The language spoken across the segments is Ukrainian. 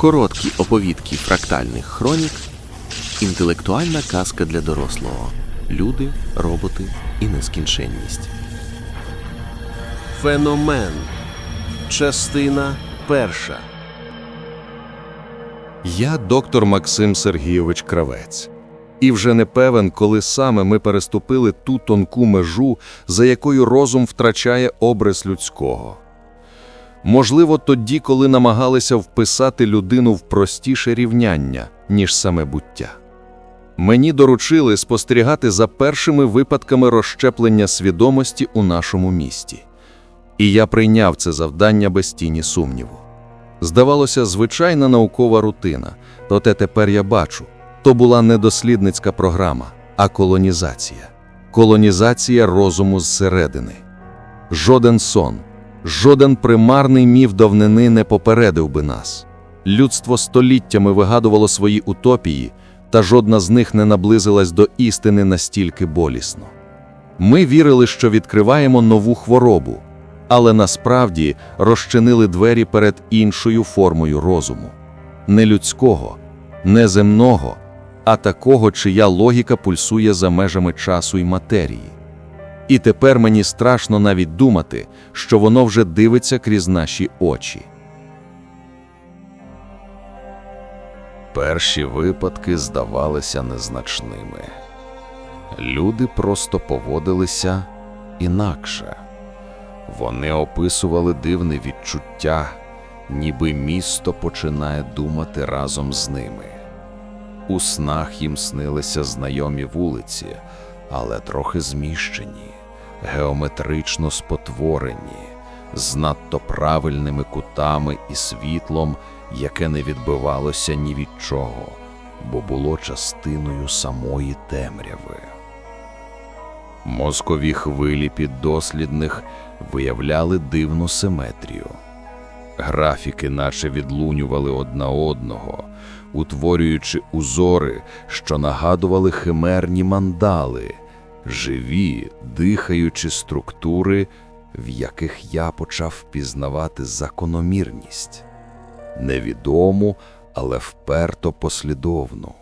Короткі оповідки фрактальних хронік, інтелектуальна казка для дорослого. Люди, роботи і нескінченність. Феномен. Частина перша. Я доктор Максим Сергійович Кравець. І вже не певен, коли саме ми переступили ту тонку межу, за якою розум втрачає обрис людського. Можливо, тоді, коли намагалися вписати людину в простіше рівняння, ніж саме буття. Мені доручили спостерігати за першими випадками розщеплення свідомості у нашому місті. І я прийняв це завдання без тіні сумніву. Здавалося, звичайна наукова рутина, проте тепер я бачу, то була не дослідницька програма, а колонізація. Колонізація розуму зсередини. Жоден сон, жоден примарний міф давнини не попередив би нас. Людство століттями вигадувало свої утопії, та жодна з них не наблизилась до істини настільки болісно. Ми вірили, що відкриваємо нову хворобу, але насправді розчинили двері перед іншою формою розуму не людського, не земного, а такого, чия логіка пульсує за межами часу і матерії. І тепер мені страшно навіть думати, що воно вже дивиться крізь наші очі. Перші випадки здавалися незначними. Люди просто поводилися інакше. Вони описували дивне відчуття, ніби місто починає думати разом з ними. У снах їм снилися знайомі вулиці, але трохи зміщені, геометрично спотворені, з надто правильними кутами і світлом, яке не відбивалося ні від чого, бо було частиною самої темряви. Мозкові хвилі піддослідних виявляли дивну симетрію. Графіки наче відлунювали одна одного, утворюючи узори, що нагадували химерні мандали, живі, дихаючі структури, в яких я почав впізнавати закономірність, невідому, але вперто послідовну.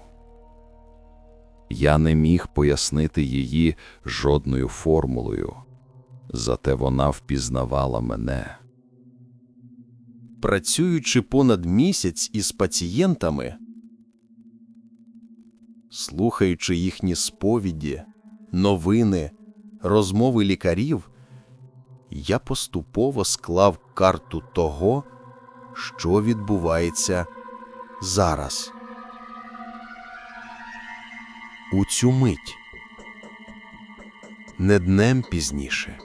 Я не міг пояснити її жодною формулою, зате вона впізнавала мене. Працюючи понад місяць із пацієнтами, слухаючи їхні сповіді, новини, розмови лікарів, я поступово склав карту того, що відбувається зараз. У цю мить, не днем пізніше.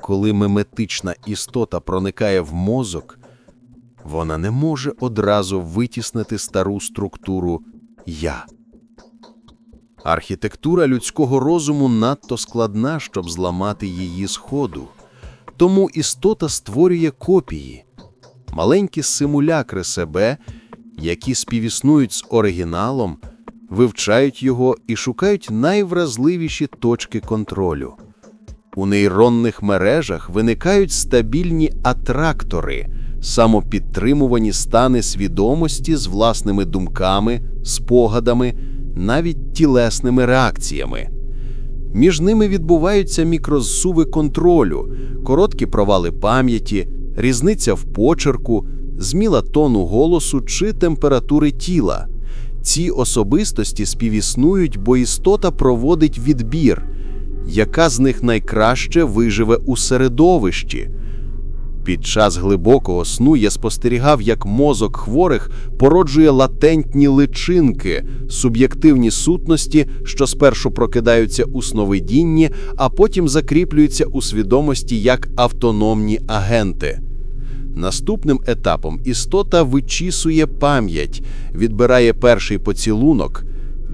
Коли меметична істота проникає в мозок, вона не може одразу витіснити стару структуру я. Архітектура людського розуму надто складна, щоб зламати її сходу. Тому істота створює копії, маленькі симулякри себе, які співіснують з оригіналом, вивчають його і шукають найвразливіші точки контролю. У нейронних мережах виникають стабільні атрактори, самопідтримувані стани свідомості з власними думками, спогадами, навіть тілесними реакціями. Між ними відбуваються мікрозсуви контролю, короткі провали пам'яті, різниця в почерку, зміла тону голосу чи температури тіла. Ці особистості співіснують, бо істота проводить відбір яка з них найкраще виживе у середовищі. Під час глибокого сну я спостерігав, як мозок хворих породжує латентні личинки, суб'єктивні сутності, що спершу прокидаються у сновидінні, а потім закріплюються у свідомості як автономні агенти. Наступним етапом істота вичісує пам'ять, відбирає перший поцілунок,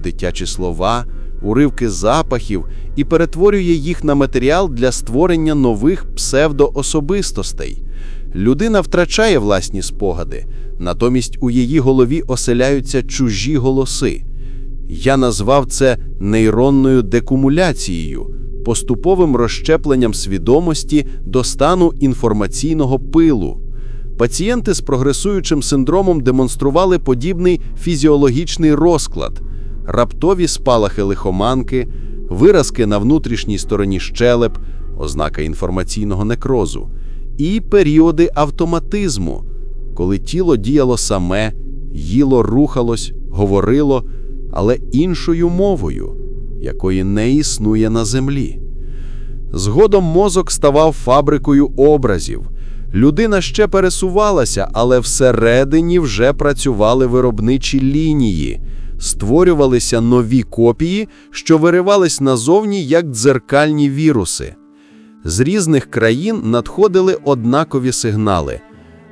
дитячі слова уривки запахів і перетворює їх на матеріал для створення нових псевдоособистостей. Людина втрачає власні спогади, натомість у її голові оселяються чужі голоси. Я назвав це нейронною декумуляцією, поступовим розщепленням свідомості до стану інформаційного пилу. Пацієнти з прогресуючим синдромом демонстрували подібний фізіологічний розклад: раптові спалахи лихоманки, виразки на внутрішній стороні щелеп, ознака інформаційного некрозу, і періоди автоматизму, коли тіло діяло саме, їло рухалось, говорило, але іншою мовою, якої не існує на землі. Згодом мозок ставав фабрикою образів. Людина ще пересувалася, але всередині вже працювали виробничі лінії, створювалися нові копії, що виривались назовні як дзеркальні віруси. З різних країн надходили однакові сигнали.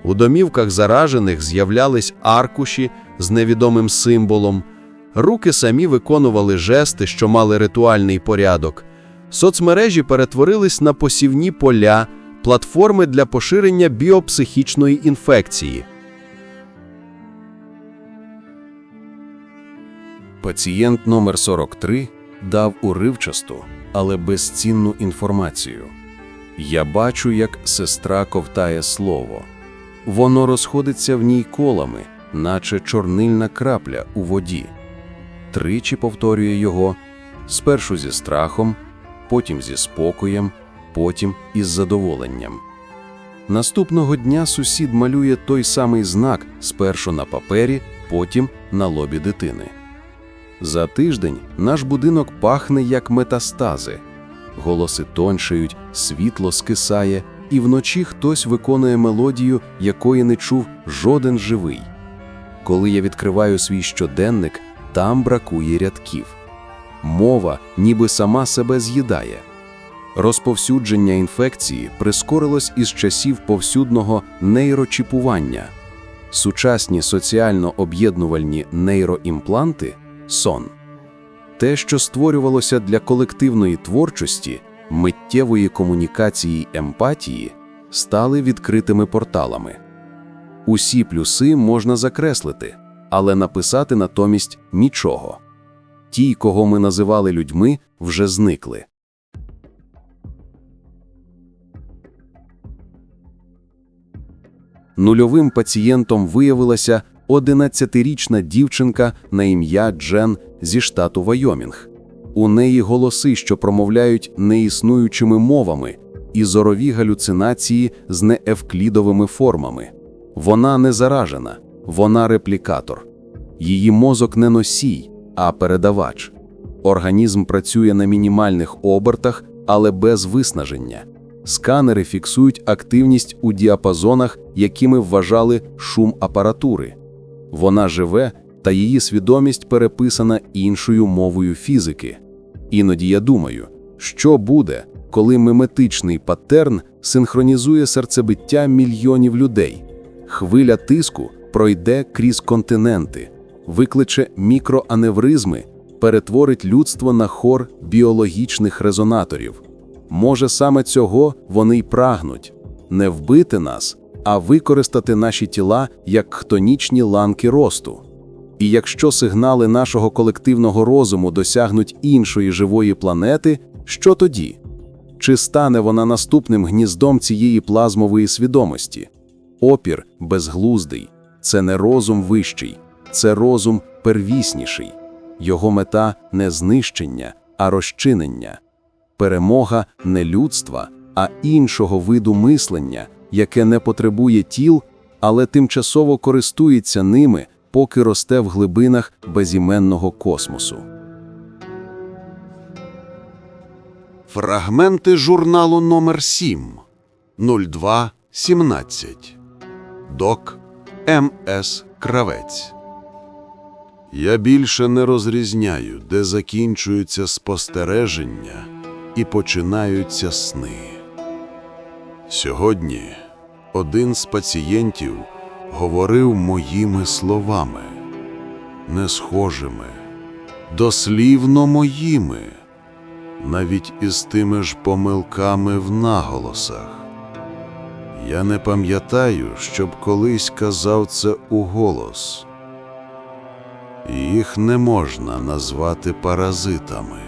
У домівках заражених з'являлись аркуші з невідомим символом. Руки самі виконували жести, що мали ритуальний порядок. Соцмережі перетворились на посівні поля, платформи для поширення біопсихічної інфекції. Пацієнт номер 43 дав уривчасту, але безцінну інформацію. Я бачу, як сестра ковтає слово. Воно розходиться в ній колами, наче чорнильна крапля у воді. Тричі повторює його, спершу зі страхом, потім зі спокоєм, потім із задоволенням. Наступного дня сусід малює той самий знак спершу на папері, потім на лобі дитини. За тиждень наш будинок пахне як метастази. Голоси тоншають, світло скисає, і вночі хтось виконує мелодію, якої не чув жоден живий. Коли я відкриваю свій щоденник, там бракує рядків. Мова ніби сама себе з'їдає. Розповсюдження інфекції прискорилось із часів повсюдного нейрочіпування. Сучасні соціально об'єднувальні нейроімпланти сон. Те, що створювалося для колективної творчості, миттєвої комунікації емпатії, стали відкритими порталами. Усі плюси можна закреслити, але написати натомість нічого. Ті, кого ми називали людьми, вже зникли. Нульовим пацієнтом виявилася 11-річна дівчинка на ім'я Джен зі штату Вайомінг. У неї голоси, що промовляють неіснуючими мовами, і зорові галюцинації з неевклідовими формами. Вона не заражена, вона реплікатор. Її мозок не носій, а передавач. Організм працює на мінімальних обертах, але без виснаження. Сканери фіксують активність у діапазонах, якими вважали шум апаратури. Вона живе, та її свідомість переписана іншою мовою фізики. Іноді я думаю, що буде, коли миметичний паттерн синхронізує серцебиття мільйонів людей. Хвиля тиску пройде крізь континенти, викличе мікроаневризми, перетворить людство на хор біологічних резонаторів. Може, саме цього вони й прагнуть не вбити нас, а використати наші тіла як хтонічні ланки росту. І якщо сигнали нашого колективного розуму досягнуть іншої живої планети, що тоді? Чи стане вона наступним гніздом цієї плазмової свідомості? Опір безглуздий це не розум вищий, це розум первісніший. Його мета не знищення, а розчинення, перемога не людства, а іншого виду мислення, яке не потребує тіл, але тимчасово користується ними, поки росте в глибинах безіменного космосу. Фрагменти журналу номер 7 0217 Док М.С. Кравець. Я більше не розрізняю, де закінчуються спостереження і починаються сни. Сьогодні один з пацієнтів говорив моїми словами, не схожими, дослівно моїми, навіть із тими ж помилками в наголосах. Я не пам'ятаю, щоб колись казав це уголос. Їх не можна назвати паразитами.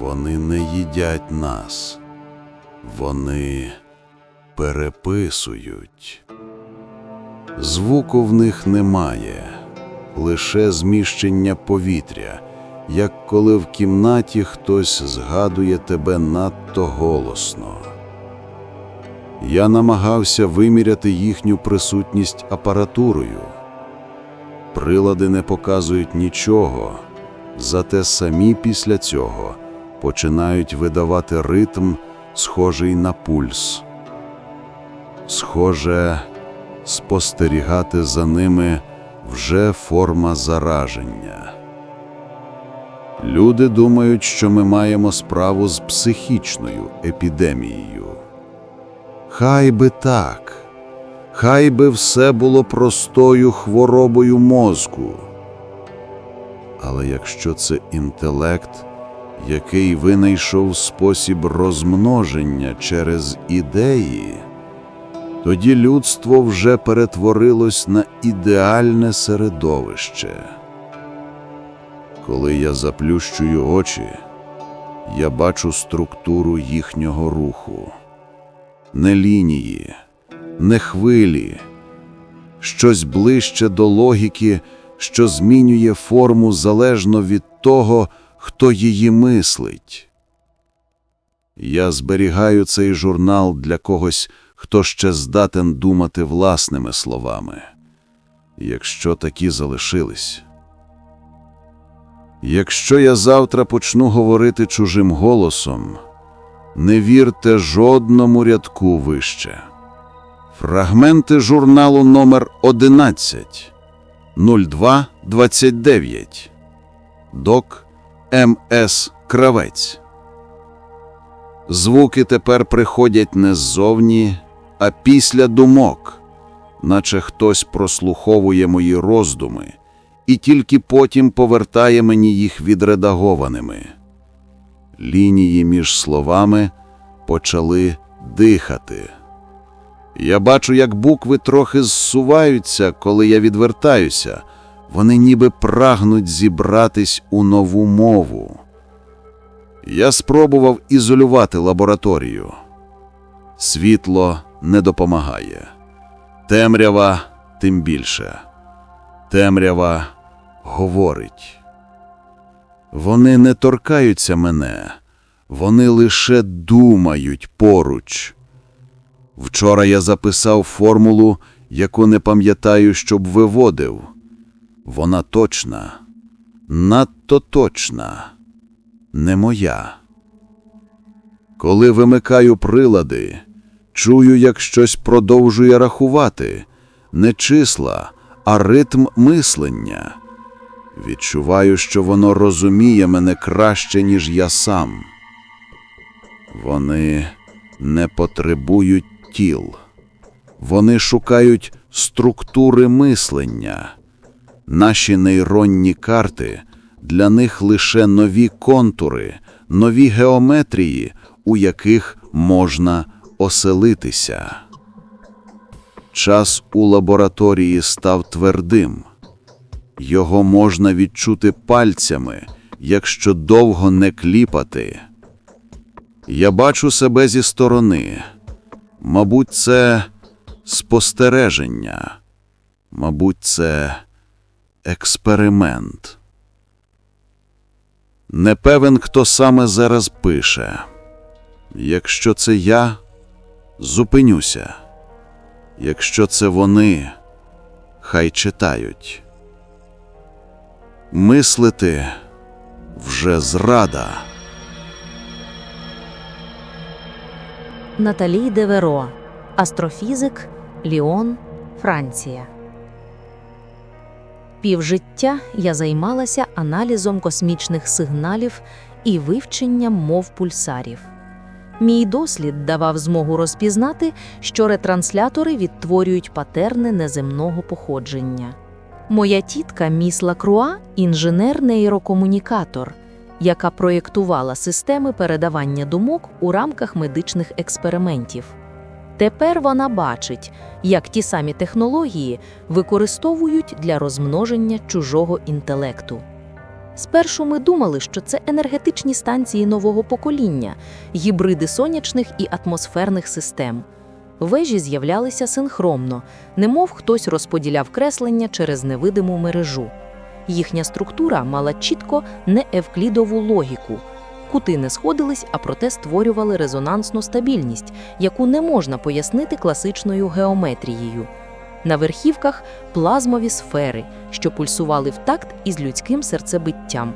Вони не їдять нас. Вони переписують. Звуку в них немає, лише зміщення повітря, як коли в кімнаті хтось згадує тебе надто голосно. Я намагався виміряти їхню присутність апаратурою. Прилади не показують нічого, зате самі після цього починають видавати ритм, схожий на пульс. Схоже, спостерігати за ними вже форма зараження. Люди думають, що ми маємо справу з психічною епідемією. Хай би так, хай би все було простою хворобою мозку. Але якщо це інтелект, який винайшов спосіб розмноження через ідеї, тоді людство вже перетворилось на ідеальне середовище. Коли я заплющую очі, я бачу структуру їхнього руху. Не лінії, не хвилі, щось ближче до логіки, що змінює форму залежно від того, хто її мислить. Я зберігаю цей журнал для когось, хто ще здатен думати власними словами, якщо такі залишились. Якщо я завтра почну говорити чужим голосом, не вірте жодному рядку вище. Фрагменти журналу номер 11 0229 Док М.С. Кравець. Звуки тепер приходять не ззовні, а після думок, наче хтось прослуховує мої роздуми і тільки потім повертає мені їх відредагованими. Лінії між словами почали дихати. Я бачу, як букви трохи зсуваються, коли я відвертаюся. Вони ніби прагнуть зібратись у нову мову. Я спробував ізолювати лабораторію. Світло не допомагає. Темрява тим більше. Темрява говорить. Вони не торкаються мене, вони лише думають поруч. Вчора я записав формулу, яку не пам'ятаю, щоб виводив. Вона точна, надто точна, не моя. Коли вимикаю прилади, чую, як щось продовжує рахувати, не числа, а ритм мислення. Відчуваю, що воно розуміє мене краще, ніж я сам. Вони не потребують тіл. Вони шукають структури мислення. Наші нейронні карти для них лише нові контури, нові геометрії, у яких можна оселитися. Час у лабораторії став твердим. Його можна відчути пальцями, якщо довго не кліпати. Я бачу себе зі сторони. Мабуть, це спостереження. Мабуть, це експеримент. Не певен, хто саме зараз пише. Якщо це я, зупинюся. Якщо це вони, хай читають. Мислити вже зрада. Наталі Деверо, астрофізик, Ліон, Франція. Півжиття я займалася аналізом космічних сигналів і вивченням мов пульсарів. Мій дослід давав змогу розпізнати, що ретранслятори відтворюють патерни неземного походження. Моя тітка міс Лакруа – інженер-нейрокомунікатор, яка проєктувала системи передавання думок у рамках медичних експериментів. Тепер вона бачить, як ті самі технології використовують для розмноження чужого інтелекту. Спершу ми думали, що це енергетичні станції нового покоління, гібриди сонячних і атмосферних систем. Вежі з'являлися синхронно, немов хтось розподіляв креслення через невидиму мережу. Їхня структура мала чітко неевклідову логіку. Кути не сходились, а проте створювали резонансну стабільність, яку не можна пояснити класичною геометрією. На верхівках плазмові сфери, що пульсували в такт із людським серцебиттям.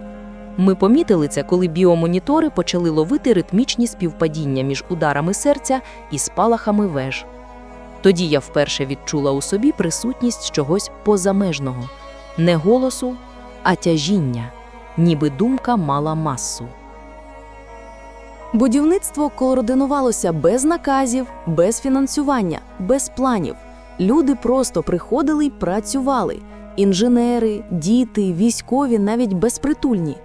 Ми помітили це, коли біомонітори почали ловити ритмічні співпадіння між ударами серця і спалахами веж. Тоді я вперше відчула у собі присутність чогось позамежного не голосу, а тяжіння, ніби думка мала масу. Будівництво координувалося без наказів, без фінансування, без планів. Люди просто приходили й працювали. Інженери, діти, військові, навіть безпритульні.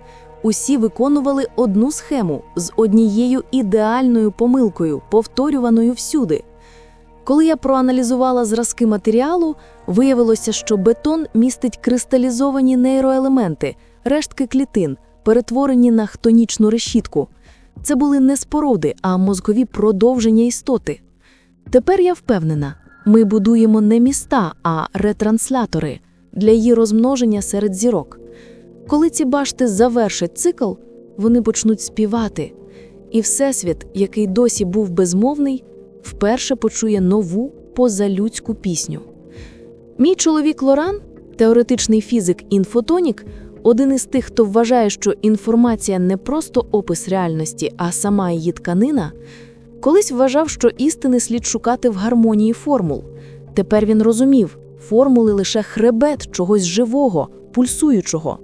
Усі виконували одну схему з однією ідеальною помилкою, повторюваною всюди. Коли я проаналізувала зразки матеріалу, виявилося, що бетон містить кристалізовані нейроелементи, рештки клітин, перетворені на хтонічну решітку. Це були не споруди, а мозкові продовження істоти. Тепер я впевнена, ми будуємо не міста, а ретранслятори для її розмноження серед зірок. Коли ці башти завершать цикл, вони почнуть співати, і Всесвіт, який досі був безмовний, вперше почує нову позалюдську пісню. Мій чоловік Лоран, теоретичний фізик інфотонік, один із тих, хто вважає, що інформація не просто опис реальності, а сама її тканина, колись вважав, що істини слід шукати в гармонії формул. Тепер він розумів, формули лише хребет чогось живого, пульсуючого.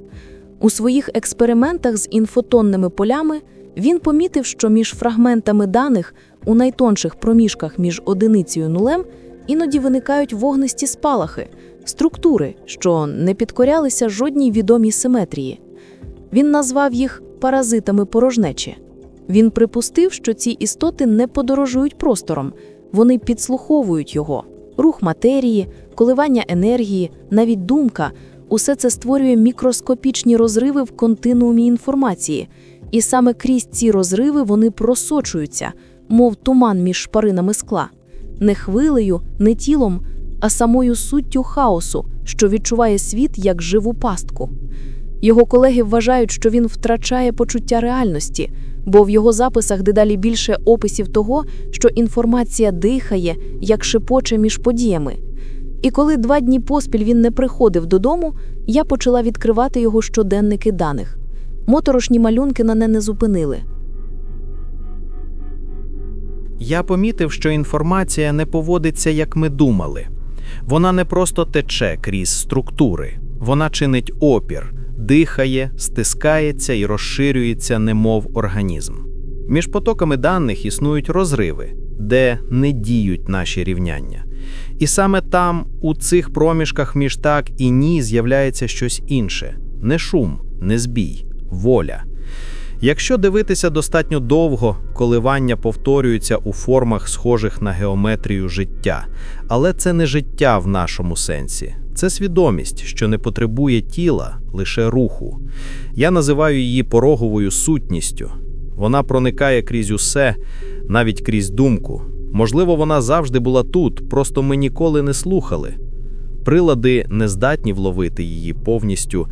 У своїх експериментах з інфотонними полями він помітив, що між фрагментами даних у найтонших проміжках між одиницею нулем іноді виникають вогнисті спалахи, структури, що не підкорялися жодній відомій симетрії. Він назвав їх паразитами порожнечі. Він припустив, що ці істоти не подорожують простором, вони підслуховують його. Рух матерії, коливання енергії, навіть думка усе це створює мікроскопічні розриви в континуумі інформації, і саме крізь ці розриви вони просочуються, мов туман між шпаринами скла, не хвилею, не тілом, а самою суттю хаосу, що відчуває світ як живу пастку. Його колеги вважають, що він втрачає почуття реальності, бо в його записах дедалі більше описів того, що інформація дихає, як шепоче між подіями. І коли два дні поспіль він не приходив додому, я почала відкривати його щоденники даних. Моторошні малюнки на не не зупинили. Я помітив, що інформація не поводиться, як ми думали. Вона не просто тече крізь структури, вона чинить опір, дихає, стискається і розширюється, немов організм. Між потоками даних існують розриви, де не діють наші рівняння. І саме там, у цих проміжках між так і ні, з'являється щось інше: не шум, не збій, воля. Якщо дивитися достатньо довго, коливання повторюються у формах, схожих на геометрію життя, але це не життя в нашому сенсі. Це свідомість, що не потребує тіла, лише руху. Я називаю її пороговою сутністю. Вона проникає крізь усе, навіть крізь думку. Можливо, вона завжди була тут, просто ми ніколи не слухали. Прилади не здатні вловити її повністю,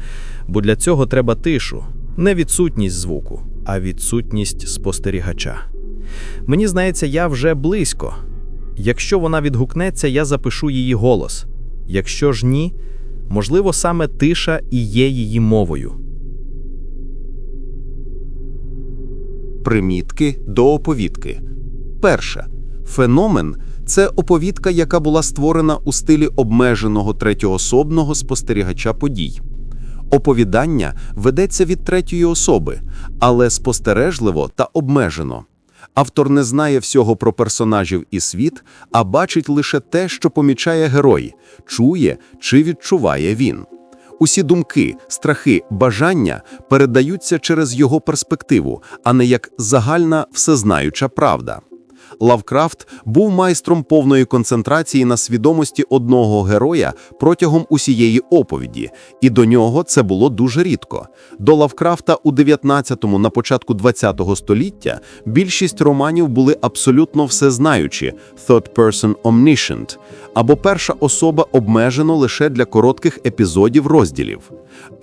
бо для цього треба тишу, не відсутність звуку, а відсутність спостерігача. Мені здається, я вже близько. Якщо вона відгукнеться, я запишу її голос. Якщо ж ні, можливо, саме тиша і є її мовою. Примітки до оповідки. Перше. Феномен це оповідка, яка була створена у стилі обмеженого третьоособного спостерігача подій. Оповідання ведеться від третьої особи, але спостережливо та обмежено. Автор не знає всього про персонажів і світ, а бачить лише те, що помічає герой, чує чи відчуває він. Усі думки, страхи, бажання передаються через його перспективу, а не як загальна всезнаюча правда. Лавкрафт був майстром повної концентрації на свідомості одного героя протягом усієї оповіді, і до нього це було дуже рідко. До Лавкрафта у 19-му, на початку 20-го століття більшість романів були абсолютно всезнаючі third person omniscient, або перша особа обмежено лише для коротких епізодів розділів.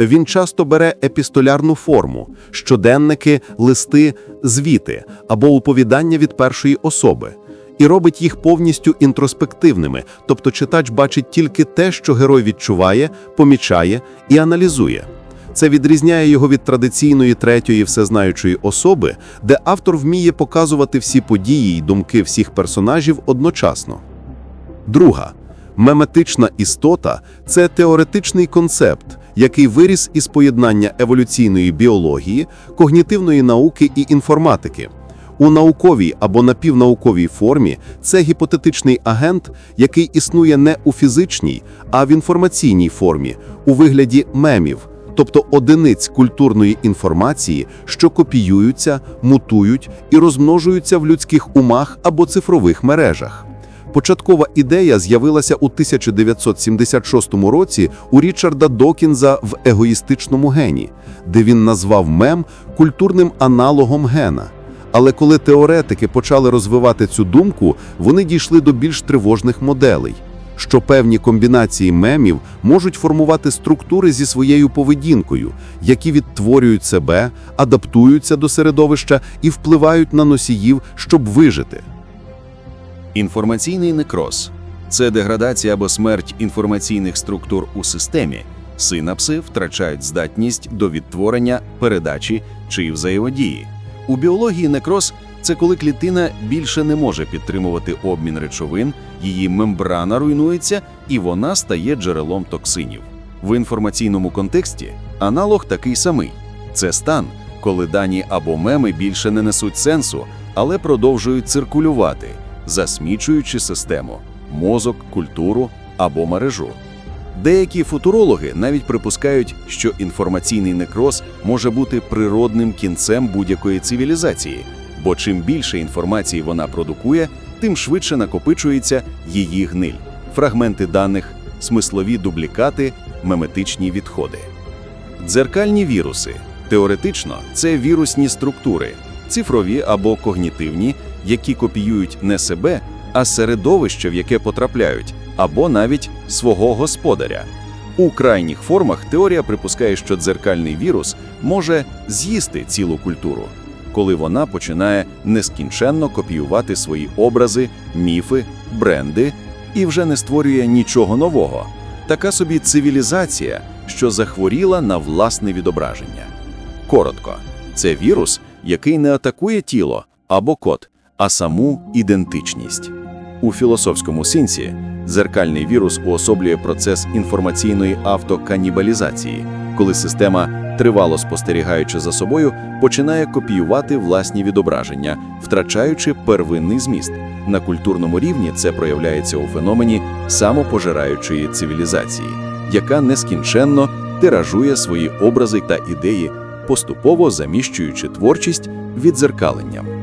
Він часто бере епістолярну форму – щоденники, листи, звіти або оповідання від першої особи. І робить їх повністю інтроспективними, тобто читач бачить тільки те, що герой відчуває, помічає і аналізує. Це відрізняє його від традиційної третьої всезнаючої особи, де автор вміє показувати всі події й думки всіх персонажів одночасно. Друга меметична істота це теоретичний концепт, який виріс із поєднання еволюційної біології, когнітивної науки і інформатики. У науковій або напівнауковій формі це гіпотетичний агент, який існує не у фізичній, а в інформаційній формі, у вигляді мемів, тобто одиниць культурної інформації, що копіюються, мутують і розмножуються в людських умах або цифрових мережах. Початкова ідея з'явилася у 1976 році у Річарда Докінза в егоїстичному гені, де він назвав мем культурним аналогом гена. Але коли теоретики почали розвивати цю думку, вони дійшли до більш тривожних моделей, що певні комбінації мемів можуть формувати структури зі своєю поведінкою, які відтворюють себе, адаптуються до середовища і впливають на носіїв, щоб вижити. Інформаційний некроз це деградація або смерть інформаційних структур у системі. Синапси втрачають здатність до відтворення, передачі чи взаємодії. У біології некроз це коли клітина більше не може підтримувати обмін речовин, її мембрана руйнується і вона стає джерелом токсинів. В інформаційному контексті аналог такий самий: це стан, коли дані або меми більше не несуть сенсу, але продовжують циркулювати, засмічуючи систему, мозок, культуру або мережу. Деякі футурологи навіть припускають, що інформаційний некроз може бути природним кінцем будь-якої цивілізації, бо чим більше інформації вона продукує, тим швидше накопичується її гниль, фрагменти даних, смислові дублікати, меметичні відходи. Дзеркальні віруси теоретично це вірусні структури, цифрові або когнітивні, які копіюють не себе, а середовище, в яке потрапляють, або навіть свого господаря. У крайніх формах теорія припускає, що дзеркальний вірус може з'їсти цілу культуру, коли вона починає нескінченно копіювати свої образи, міфи, бренди і вже не створює нічого нового. Така собі цивілізація, що захворіла на власне відображення. Коротко, це вірус, який не атакує тіло або код, а саму ідентичність. У філософському сенсі дзеркальний вірус уособлює процес інформаційної автоканібалізації, коли система, тривало спостерігаючи за собою, починає копіювати власні відображення, втрачаючи первинний зміст. На культурному рівні це проявляється у феномені самопожираючої цивілізації, яка нескінченно тиражує свої образи та ідеї, поступово заміщуючи творчість відзеркаленням.